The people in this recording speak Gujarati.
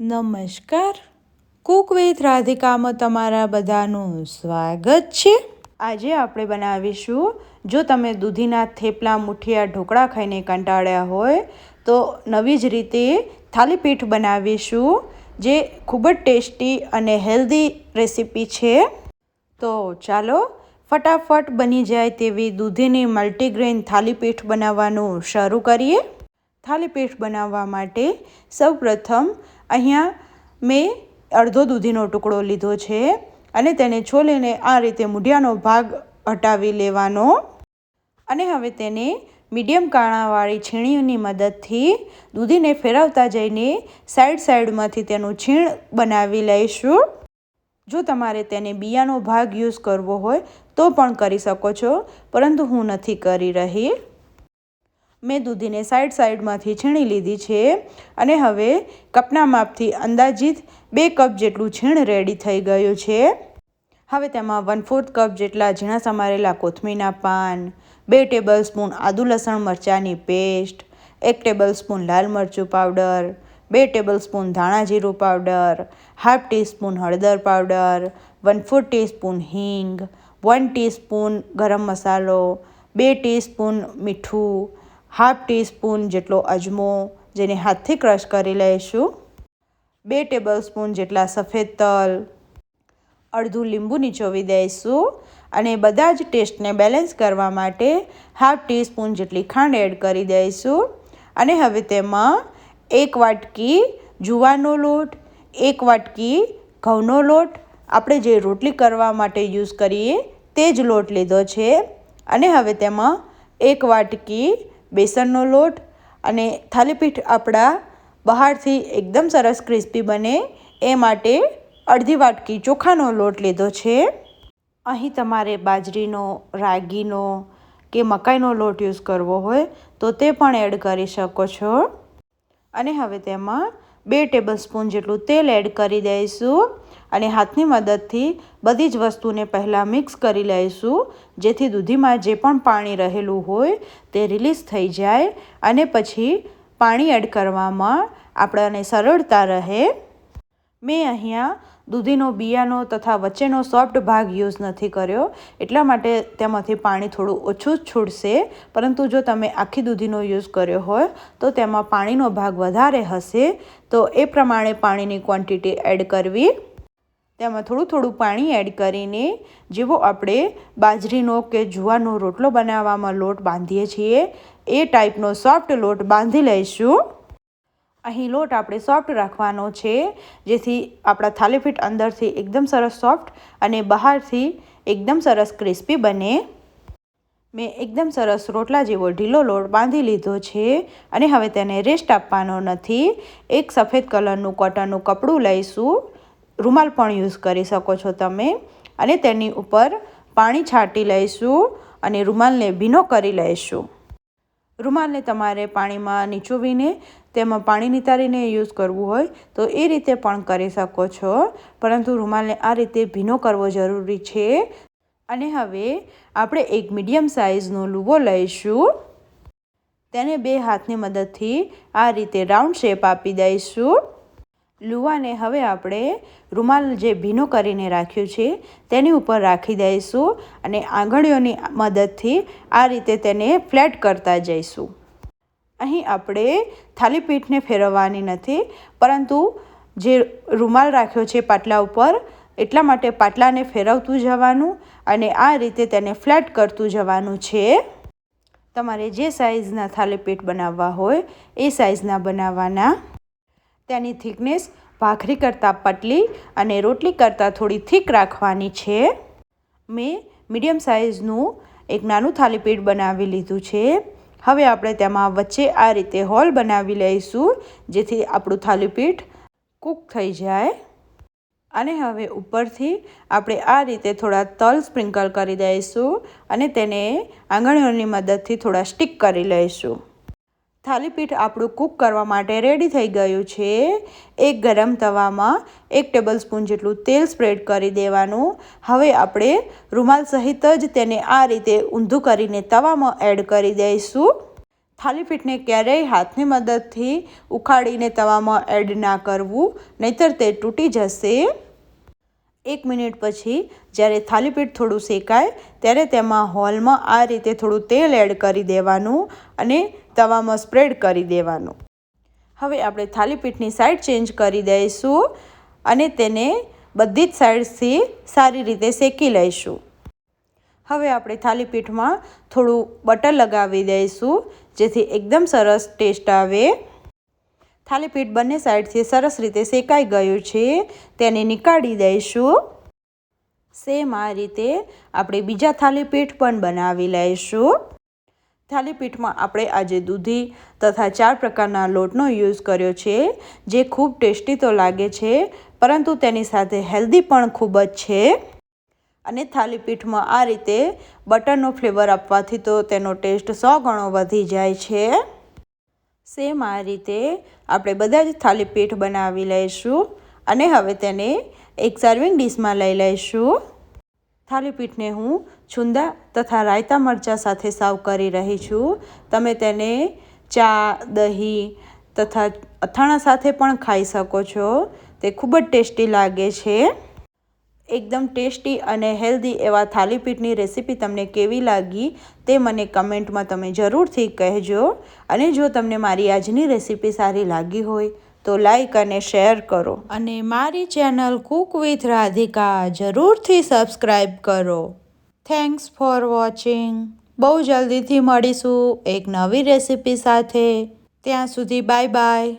નમસ્કાર. કુક રાધિકામાં તમારા બધાનું સ્વાગત છે. આજે આપણે બનાવીશું, જો તમે દૂધીના થેપલા, મુઠિયા, ઢોકળા ખાઈને કંટાળ્યા હોય, તો નવી જ રીતે થાલીપીઠ બનાવીશું, જે ખૂબ જ ટેસ્ટી અને હેલ્ધી રેસીપી છે. તો ચાલો, ફટાફટ બની જાય તેવી દૂધીની મલ્ટીગ્રેન થાલીપીઠ બનાવવાનું શરૂ કરીએ. થાલીપીઠ બનાવવા માટે સૌપ્રથમ અહીંયા મેં અડધો દૂધીનો ટુકડો લીધો છે અને તેને છોલીને આ રીતે મૂઢિયાનો ભાગ હટાવી લેવાનો. અને હવે તેને મીડિયમ કાણાવાળી છીણીની મદદથી દૂધીને ફેરવતા જઈને સાઈડ સાઈડમાંથી તેનું છીણ બનાવી લઈશું. જો તમારે તેને બિયાનો ભાગ યુઝ કરવો હોય તો પણ કરી શકો છો, પરંતુ હું નથી કરી રહી. મેં દૂધીને સાઈડ સાઈડમાંથી છીણી લીધી છે અને હવે કપના માપથી અંદાજિત બે કપ જેટલું છીણ રેડી થઈ ગયું છે. હવે તેમાં વન ફોર્થ કપ જેટલા ઝીણા સમારેલા કોથમીના પાન, બે ટેબલ સ્પૂન આદુ લસણ મરચાંની પેસ્ટ એક ટેબલ સ્પૂન લાલ મરચું પાવડર બે ટેબલ સ્પૂન ધાણા જીરું પાવડર હાફ ટીસ્પૂન હળદર પાવડર વન ફોર ટીસ્પૂન હિંગ વન ટીસ્પૂન ગરમ મસાલો, બે ટીસ્પૂન મીઠું હાફ ટીસ્પૂન જેટલો અજમો જેને હાથથી ક્રશ કરી લઈશું. બે ટેબલ સ્પૂન જેટલા સફેદ તલ. અડધું લીંબુ નીચોવી દઈશું અને બધા જ ટેસ્ટને બેલેન્સ કરવા માટે હાફ ટીસ્પૂન જેટલી ખાંડ એડ કરી દઈશું. અને હવે તેમાં એક વાટકી જુવારનો લોટ, એક વાટકી ઘઉંનો લોટ. આપણે જે રોટલી કરવા માટે યુઝ કરીએ તે જ લોટ લીધો છે. અને હવે તેમાં એક વાટકી બેસનનો લોટ અને થાલીપીઠ આપણા બહારથી એકદમ સરસ ક્રિસ્પી બને એ માટે અડધી વાટકી ચોખાનો લોટ લીધો છે. અહીં તમારે બાજરીનો, રાગીનો કે મકાઈનો લોટ યુઝ કરવો હોય તો તે પણ એડ કરી શકો છો. અને હવે તેમાં બે ટેબલ સ્પૂન જેટલું તેલ એડ કરી દઈશું. અને હાથની મદદથી બધી જ વસ્તુને પહેલાં મિક્સ કરી લઈશું. જેથી દૂધીમાં જે પણ પાણી રહેલું હોય તે રિલીઝ થઈ જાય અને પછી પાણી એડ કરવામાં આપણને સરળતા રહે. મેં અહીંયા દૂધીનો બિયાનો તથા વચ્ચેનો સોફ્ટ ભાગ યુઝ નથી કર્યો. એટલા માટે તેમાંથી પાણી થોડું ઓછું જ છૂટશે. પરંતુ જો તમે આખી દૂધીનો યુઝ કર્યો હોય, તો તેમાં પાણીનો ભાગ વધારે હશે. તો એ પ્રમાણે પાણીની ક્વોન્ટિટી એડ કરવી. તેમાં થોડું થોડું પાણી એડ કરીને જેવો આપણે બાજરીનો કે જુવારનો રોટલો બનાવવામાં લોટ બાંધીએ છીએ, એ ટાઈપનો સોફ્ટ લોટ બાંધી લઈશું. અહીં લોટ આપણે સોફ્ટ રાખવાનો છે, જેથી આપણા થાલીપીઠ અંદરથી એકદમ સરસ સોફ્ટ અને બહારથી એકદમ સરસ ક્રિસ્પી બને. મેં એકદમ સરસ રોટલા જેવો ઢીલો લોટ બાંધી લીધો છે અને હવે તેને રેસ્ટ આપવાનો નથી. એક સફેદ કલરનું કોટનનું કપડું લઈશું. રૂમાલ પણ યુઝ કરી શકો છો તમે અને તેની ઉપર પાણી છાંટી લઈશું અને રૂમાલને ભીનો કરી લઈશું. રૂમાલને તમારે પાણીમાં નીચોવીને તેમાં પાણી નિતારીને યુઝ કરવું હોય તો એ રીતે પણ કરી શકો છો. પરંતુ રૂમાલને આ રીતે ભીનો કરવો જરૂરી છે. અને હવે આપણે એક મીડિયમ સાઇઝનો લૂવો લઈશું. તેને બે હાથની મદદથી આ રીતે રાઉન્ડ શેપ આપી દઈશું. લુવાને હવે આપણે રૂમાલ જે ભીનો કરીને રાખ્યું છે, તેની ઉપર રાખી દઈશું અને આંગળીઓની મદદથી આ રીતે તેને ફ્લેટ કરતા જઈશું. અહીં આપણે થાલીપીઠને ફેરવવાની નથી, પરંતુ જે રૂમાલ રાખ્યો છે પાટલા ઉપર, એટલા માટે પાટલાને ફેરવતું જવાનું અને આ રીતે તેને ફ્લેટ કરતું જવાનું છે. તમારે જે સાઇઝના થાલીપીઠ બનાવવા હોય, એ સાઇઝના બનાવવાના તેની થિકનેસ ભાખરી કરતાં પતલી અને રોટલી કરતાં થોડી થીક રાખવાની છે. મેં મીડિયમ સાઇઝનું એક નાનું થાલીપીઠ બનાવી લીધું છે. હવે આપણે તેમાં વચ્ચે આ રીતે હોલ બનાવી લઈશું, જેથી આપણું થાલીપીઠ કૂક થઈ જાય. અને હવે ઉપરથી આપણે આ રીતે થોડા તલ સ્પ્રિંકલ કરી દઈશું અને તેને આંગળીઓની મદદથી થોડા સ્ટીક કરી લઈશું. થાલીપીઠ આપણું કૂક કરવા માટે રેડી થઈ ગયું છે. એક ગરમ તવામાં એક ટેબલ સ્પૂન જેટલું તેલ સ્પ્રેડ કરી દેવાનું. હવે આપણે રૂમાલ સહિત જ તેને આ રીતે ઊંધું કરીને તવામાં એડ કરી દઈશું. થાલીપીઠને ક્યારેય હાથની મદદથી ઉખાડીને તવામાં એડ ના કરવું, નહીતર તે તૂટી જશે. એક મિનિટ પછી જ્યારે થાલીપીઠ થોડું શેકાય, ત્યારે તેમાં હોલમાં આ રીતે થોડું તેલ એડ કરી દેવાનું અને તવામાં સ્પ્રેડ કરી દેવાનું. હવે આપણે થાલીપીઠની સાઈડ ચેન્જ કરી દઈશું અને તેને બધી જ સાઈડથી સારી રીતે શેકી લઈશું. હવે આપણે થાલીપીઠમાં થોડું બટર લગાવી દઈશું, જેથી એકદમ સરસ ટેસ્ટ આવે. થાલીપીઠ બંને સાઈડથી સરસ રીતે શેકાઈ ગયું છે. તેને નીકાળી દઈશું. સેમ આ રીતે આપણે બીજા થાલીપીઠ પણ બનાવી લઈશું. થાલીપીઠમાં આપણે આજે દૂધી તથા ચાર પ્રકારના લોટનો યુઝ કર્યો છે, જે ખૂબ ટેસ્ટી તો લાગે છે, પરંતુ તેની સાથે હેલ્ધી પણ ખૂબ જ છે. અને થાલીપીઠમાં આ રીતે બટરનો ફ્લેવર આપવાથી તો તેનો ટેસ્ટ સો ગણો વધી જાય છે. સેમ આ રીતે આપણે બધા જ થાલીપીઠ બનાવી લઈશું અને હવે તેને એક સર્વિંગ ડીશમાં લઈ લઈશું. થાલીપીઠને હું છુંદા તથા રાયતા મરચાં સાથે સાવ કરી રહી છું. તમે તેને ચા, દહીં તથા અથાણા સાથે પણ ખાઈ શકો છો. તે ખૂબ જ ટેસ્ટી લાગે છે. એકદમ ટેસ્ટી અને હેલ્ધી એવા થાલીપીઠની રેસીપી તમને કેવી લાગી તે મને કમેન્ટમાં તમે જરૂરથી કહેજો. અને જો તમને મારી આજની રેસીપી સારી લાગી હોય તો લાઈક અને શેર કરો. અને મારી ચેનલ કુક વિથ રાધિકા જરૂરથી સબસ્ક્રાઈબ કરો. Thanks for watching. બહુ જલ્દીથી મળીશું એક નવી રેસીપી સાથે. ત્યાં સુધી બાય બાય.